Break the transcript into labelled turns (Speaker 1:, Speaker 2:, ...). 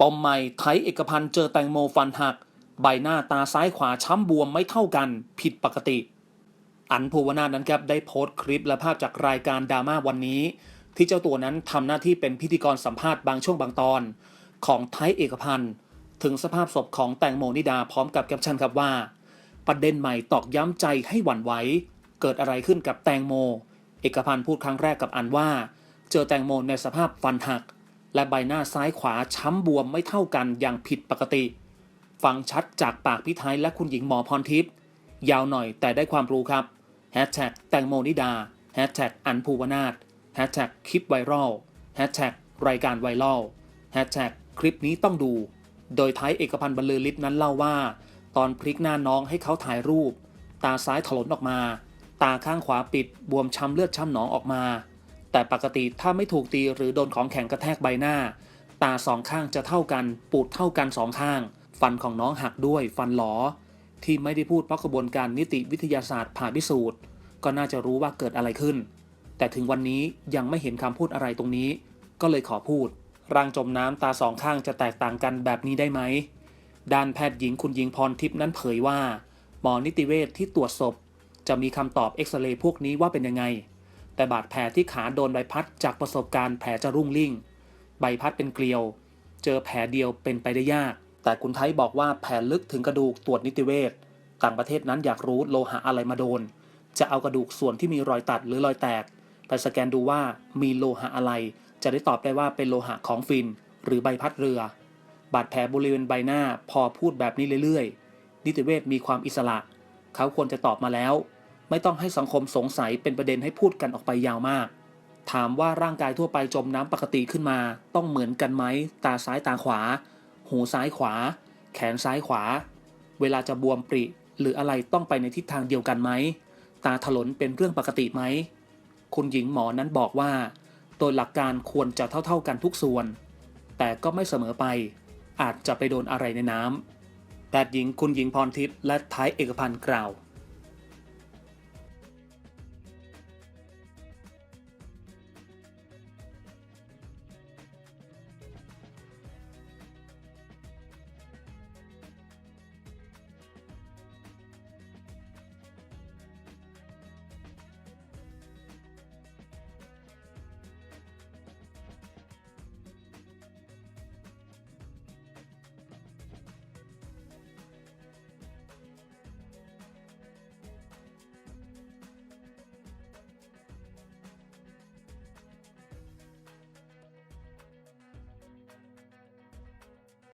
Speaker 1: ปมใหม่ไทยเอกพันธ์เจอแตงโมฟันหัก ใบหน้าตาซ้ายขวาช้ำบวมไม่เท่ากันผิดปกติ อันภูวนาถนั้นครับได้โพสต์คลิปและภาพจากรายการดราม่าวันนี้ ที่เจ้าตัวนั้นทำหน้าที่เป็นพิธีกรสัมภาษณ์บางช่วงบางตอน ของไทยเอกพันธ์ถึงสภาพศพของแตงโมนิดาพร้อมกับแคปชั่นครับว่า ประเด็นใหม่ตอกย้ำใจให้หวั่นไหวเกิดอะไรขึ้นกับแตงโม เอกพันธ์พูดครั้งแรกกับอันว่า เจอแตงโมในสภาพฟันหัก และใบหน้าซ้ายขวาช้ำบวมไม่เท่ากันอย่างผิดปกติ ฟังชัดจากปากพี่ไทยและคุณหญิงหมอพรทิพย์ยาวหน่อยแต่ได้ความรู้ครับแฮชแท็กแตงโมนิดาแฮชแท็กอันภูวนาถแฮชแท็กคลิปไวรัลแฮชแท็กรายการไวรัลแฮชแท็กคลิปนี้ต้องดู โดยไทยเอกพันธ์บรรลือฤทธิ์นั้นเล่าว่า ตอนพลิกหน้าน้องให้เขาถ่ายรูป ตาซ้ายถลนออกมา ตาข้างขวาปิดบวมช้ำเลือดช้ำหนองออกมา แต่ปกติถ้าไม่ถูกตีหรือโดนของแข็งกระแทกใบหน้า ตาสองข้างจะเท่ากัน ปูดเท่ากันสองข้าง ฟันของน้องหักด้วยฟันหลอ ที่ไม่ได้พูดเพราะกระบวนการนิติวิทยาศาสตร์ผ่าพิสูจน์ ก็น่าจะรู้ว่าเกิดอะไรขึ้น แต่ถึงวันนี้ยังไม่เห็นคำพูดอะไรตรงนี้ ก็เลยขอพูด ร่างจมน้ำตาสองข้างจะแตกต่างกันแบบนี้ได้ไหมด้านแพทย์หญิงคุณหญิงพรทิพย์นั้นเผยว่า หมอนิติเวชที่ตรวจศพ จะมีคำตอบเอ็กซเรย์พวกนี้ว่าเป็นยังไง แต่บาดแผลที่ขาโดนใบพัดจากประสบการณ์แผลจะรุ่งริ่ง ใบพัดเป็นเกลียว เจอแผลเดียวเป็นไปได้ยาก แต่คุณไทยบอกว่าแผลลึกถึงกระดูกตรวจนิติเวชต่างประเทศนั้นอยากรู้โลหะอะไรมาโดน จะเอากระดูกส่วนที่มีรอยตัดหรือรอยแตก ไปสแกนดูว่ามีโลหะอะไร จะได้ตอบได้ว่าเป็นโลหะของฟิน หรือใบพัดเรือ บาดแผลบริเวณใบหน้าพอพูดแบบนี้เรื่อยๆ นิติเวชมีความอิสระ เขาควรจะตอบมาแล้ว ไม่ต้องให้สังคมสงสัยเป็นประเด็นให้พูดกันออกไปยาวมาก ถามว่าร่างกายทั่วไปจมน้ำปกติขึ้นมา ต้องเหมือนกันไหม ตาซ้ายตาขวา หูซ้ายขวา แขนซ้ายขวา เวลาจะบวมปริ หรืออะไรต้องไปในทิศทางเดียวกันไหม ตาถลนเป็นเรื่องปกติไหม คุณหญิงหมอนั้นบอกว่า โดยหลักการควรจะเท่า ๆกันทุกส่วน แต่ก็ไม่เสมอไป อาจจะไปโดนอะไรในน้ำแพทย์หญิงคุณหญิงพรทิพย์และท้ายเอกพันธ์กล่าว